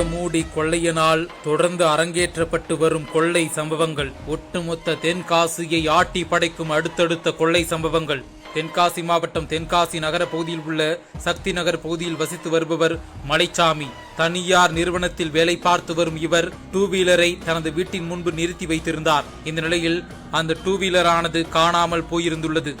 முகமூடி கொள்ளையனால் தொடர்ந்து அரங்கேற்றப்பட்டு வரும் கொள்ளை சம்பவங்கள். ஒட்டுமொத்த தென்காசியை ஆட்டி படைக்கும் அடுத்தடுத்த கொள்ளை சம்பவங்கள். தென்காசி மாவட்டம் தென்காசி நகர பகுதியில் உள்ள சக்தி நகர் பகுதியில் வசித்து வருபவர் மலைச்சாமி. தனியார் நிறுவனத்தில் வேலை பார்த்து வரும் இவர் டூ வீலரை தனது வீட்டின் முன்பு நிறுத்தி வைத்திருந்தார். இந்த நிலையில் அந்த டூ வீலரானது காணாமல் போயிருந்துள்ளது.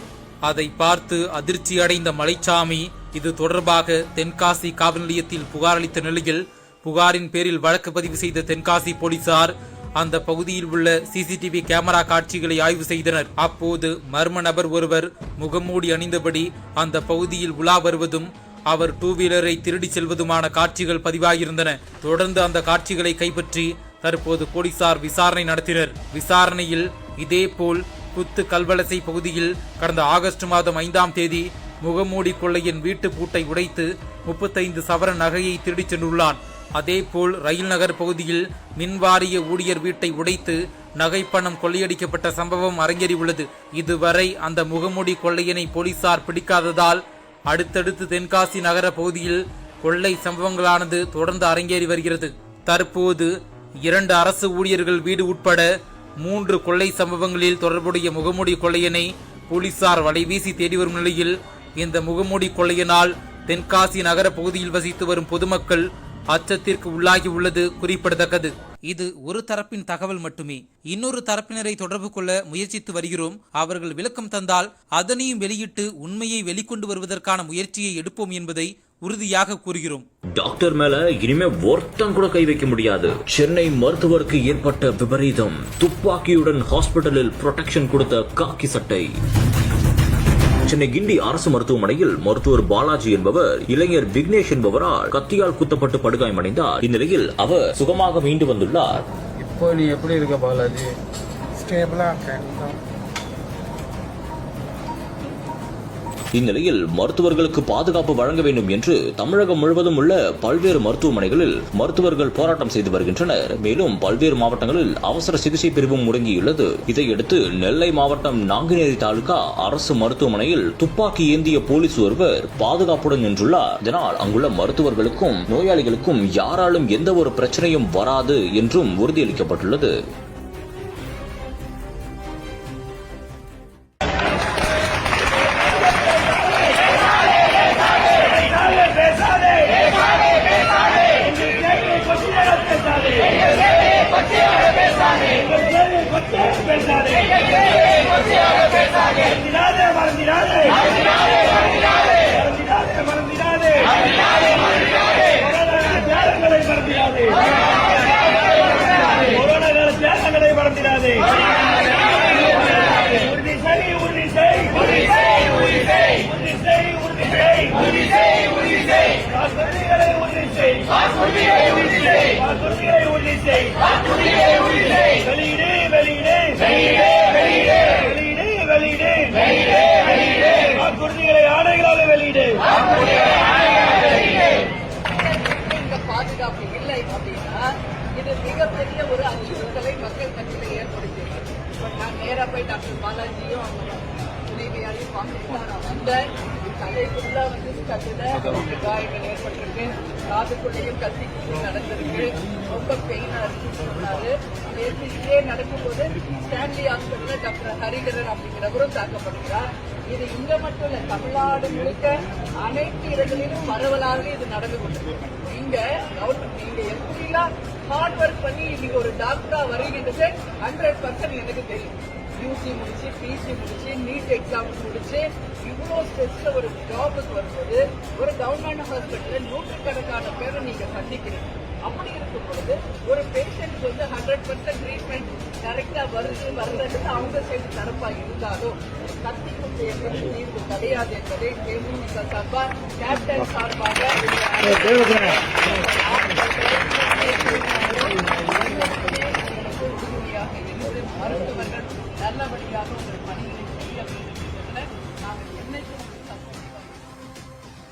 அதை பார்த்து அதிர்ச்சி அடைந்த மலைச்சாமி இது தொடர்பாக தென்காசி காவல் நிலையத்தில் புகாரளித்த நிலையில் புகாரின் பேரில் வழக்கு பதிவு செய்த தென்காசி போலீசார் அந்த பகுதியில் உள்ள சிசிடிவி கேமரா காட்சிகளை ஆய்வு செய்தனர். அப்போது மர்ம நபர் ஒருவர் முகமூடி அணிந்தபடி அந்த பகுதியில் உலா வருவதும் அவர் டூ வீலரை திருடி செல்வதுமான காட்சிகள் பதிவாகியிருந்தன தொடர்ந்து அந்த காட்சிகளை கைப்பற்றி தற்போது போலீசார் விசாரணை நடத்தினர். விசாரணையில் இதேபோல் குத்து கல்வலசை பகுதியில் கடந்த ஆகஸ்ட் மாதம் ஐந்தாம் தேதி முகமூடி கொள்ளையின் வீட்டு பூட்டை உடைத்து முப்பத்தைந்து சவர நகையை திருடிச் சென்றுள்ளான். அதேபோல் ரயில் நகர் பகுதியில் மின்வாரிய ஊழியர் வீட்டை உடைத்து நகைப்பணம் கொள்ளையடிக்கப்பட்ட சம்பவம் அரங்கேறியுள்ளது. இதுவரை அந்த முகமூடி கொள்ளையனை போலீசார் பிடிக்காததால் அடுத்தடுத்து தென்காசி நகர பகுதியில் கொள்ளை சம்பவங்களானது தொடர்ந்து அரங்கேறி வருகிறது. தற்போது இரண்டு அரசு ஊழியர்கள் வீடு உட்பட மூன்று கொள்ளை சம்பவங்களில் தொடர்புடைய முகமூடி கொள்ளையனை போலீசார் வலைவீசி தேடி வரும் நிலையில் இந்த முகமூடி கொள்ளையனால் தென்காசி நகர பகுதியில் வசித்து வரும் பொதுமக்கள் அச்சத்திற்கு உள்ளாகி உள்ளது குறிப்பிடத்தக்கது. இது ஒரு தரப்பின் தகவல் மட்டுமே. இன்னொரு தரப்பினரை தொடர்பு கொள்ள முயற்சித்து வருகிறோம். அவர்கள் விளக்கம் தந்தால் அதனையும் வெளியிட்டு உண்மையை வெளிக்கொண்டு வருவதற்கான முயற்சியை எடுப்போம் என்பதை உறுதியாக கூறுகிறோம். டாக்டர் மேல இனிமே ஒருத்தன் கூட கை வைக்க முடியாது. சென்னை மருத்துவருக்கு ஏற்பட்ட விபரீதம். துப்பாக்கியுடன் ஹாஸ்பிட்டலில் புரொடெக்ஷன் கொடுத்த காக்கி சட்டை. சென்னை கிண்டி அரசு மருத்துவமனையில் மருத்துவர் பாலாஜி என்பவர் இளைஞர் விக்னேஷ் என்பவரால் கத்தியால் குத்தப்பட்டு படுகாயமடைந்தார். இந்நிலையில் அவர் சுகமாக மீண்டு வந்துள்ளார். இப்போ நீ எப்படி இருக்க பாலாஜி? இருக்கேன். இந்நிலையில் மருத்துவர்களுக்கு பாதுகாப்பு வழங்க வேண்டும் என்று தமிழகம் முழுவதும் உள்ள பல்வேறு மருத்துவமனைகளில் மருத்துவர்கள் போராட்டம் செய்து வருகின்றனர். மேலும் பல்வேறு மாவட்டங்களில் அவசர சிகிச்சை பிரிவும் முடங்கியுள்ளது. இதையடுத்து நெல்லை மாவட்டம் நாங்குநேரி தாலுகா அரசு மருத்துவமனையில் துப்பாக்கி ஏந்திய போலீஸ் ஒருவர் பாதுகாப்புடன் நின்றுள்ளார். இதனால் அங்குள்ள மருத்துவர்களுக்கும் நோயாளிகளுக்கும் யாராலும் எந்த ஒரு பிரச்சனையும் வராது என்றும் உறுதியளிக்கப்பட்டுள்ளது. செய் வாக்குறுதிகளை உறுதி செய் வெளியிடு. வெளியிடு வெளியிடு. வெளியிடு வெளியிடு. வெளியிடு வெளியிடு. வெளியிடு. வாக்குறுதிகளை ஆணைகளாக வெளியிடு. இந்த பாதுகாப்பு இல்லை அப்படின்னா இது மிகப்பெரிய ஒரு அச்சுறுத்தலை மக்கள் மத்தியில் ஏற்படுத்தியது இப்ப நான் நேரா போய் டாக்டர் பாலாஜியும் அவங்க துணைவியாரையும் பார்த்துட்டு நான் வந்தேன் தலைக்குள்ள வந்து கட்டுல அவருக்கு காயங்கள் ஏற்பட்டிருக்கு. காதுக்குள்ளேயும் கத்தி நடந்திருக்கு. ரொம்ப பெயினா இருக்குன்னு சொன்னாரு. நேற்று இதே நடக்கும்போது ஸ்டான்லி ஹாஸ்பிட்டல்ல டாக்டர் ஹரிகரன் அப்படிங்கிறவரும் தாக்கப்படுகிறார். இது இங்க மட்டும் இல்ல தமிழ்நாடு முழுக்க அனைத்து இடங்களிலும் பரவலாக இது நடந்து கொண்டிருக்கு. நீங்க கவர்மெண்ட் நீங்க எப்படிலாம் ஹார்ட் ஒர்க் பண்ணி இன்னைக்கு ஒரு டாக்டரா வருகின்றது ஹண்ட்ரட் பர்சன்ட் எனக்கு தெரியும். எஸ்எஸ்சி முடிச்சு பிசி முடிச்சு நீட் எக்ஸாம் முடிச்சு இவ்வளோ ஸ்ட்ரெஸ்ல ஒரு ஜாபுக்கு வரும்போது ஒரு கவர்மெண்ட் ஹாஸ்பிட்டலில் நூற்றுக்கணக்கான பேரை நீங்க சந்திக்கிறீங்க. அப்படி இருக்கும் பொழுது ஒரு பேஷண்ட் வந்து ஹண்ட்ரட் பர்சன்ட் ட்ரீட்மெண்ட் கரெக்டா வருது வருதுன்னு அவங்க சைடு தரப்பா இருந்தாலும் கத்தி குத்து தீர்வு கிடையாது என்பதை தேமுதிக சார்பா கேப்டன் சார்பாக Gracias.